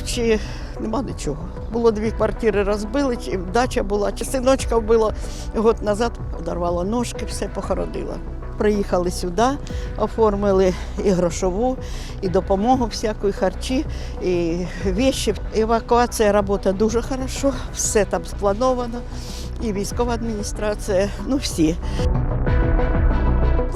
Вночі нема нічого. Було дві квартири розбили, дача була, чи синочка вбило. Год назад подорвала ножки, все похоронила. Приїхали сюди, оформили і грошову, і допомогу всяку, і харчі, і віші. Евакуація працює дуже хорошо, все там сплановано. І військова адміністрація, ну всі.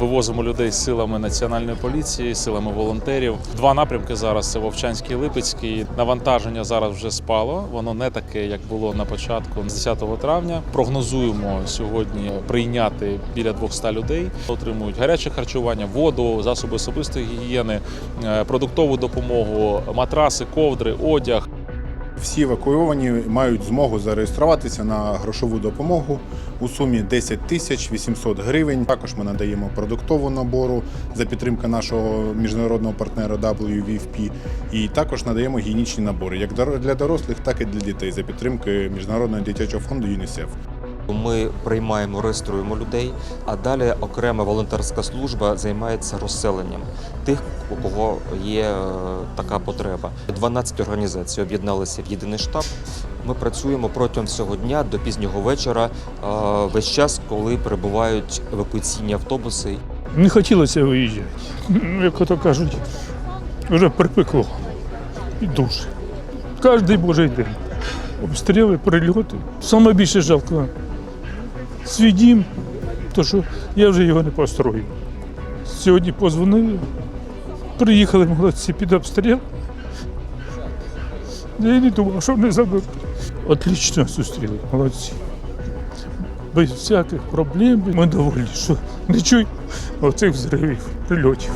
Вивозимо людей з силами національної поліції, силами волонтерів. Два напрямки зараз це Вовчанський і Липецький. Навантаження зараз вже спало. Воно не таке, як було на початку з 10 травня. Прогнозуємо сьогодні прийняти біля 200 людей. Отримують гаряче харчування, воду, засоби особистої гігієни, е, продуктову допомогу, матраси, ковдри, одяг. Всі евакуйовані мають змогу зареєструватися на грошову допомогу у сумі 10 тисяч 800 гривень. Також ми надаємо продуктову набору за підтримки нашого міжнародного партнера WVFP. І також надаємо гігієнічні набори як для дорослих, так і для дітей за підтримки міжнародного дитячого фонду ЮНІСЕФ. Ми приймаємо, реєструємо людей, а далі окрема волонтерська служба займається розселенням тих, у кого є е, така потреба. 12 організацій об'єдналися в єдиний штаб. Ми працюємо протягом всього дня до пізнього вечора, е, весь час, коли прибувають евакуаційні автобуси. Не хотілося виїжджати. Як ото кажуть, вже припекло. І дуже. Кожний божий день. Обстріли, прильоти. Саме більше жалко свій дім, то що я вже його не построю. Сьогодні позвонили, приїхали молодці під обстріл. Я не думав, що не заберуть. Отлично зустріли, молодці. Без всяких проблем. Ми доволі, що не чуй оцих взривів, прильотів.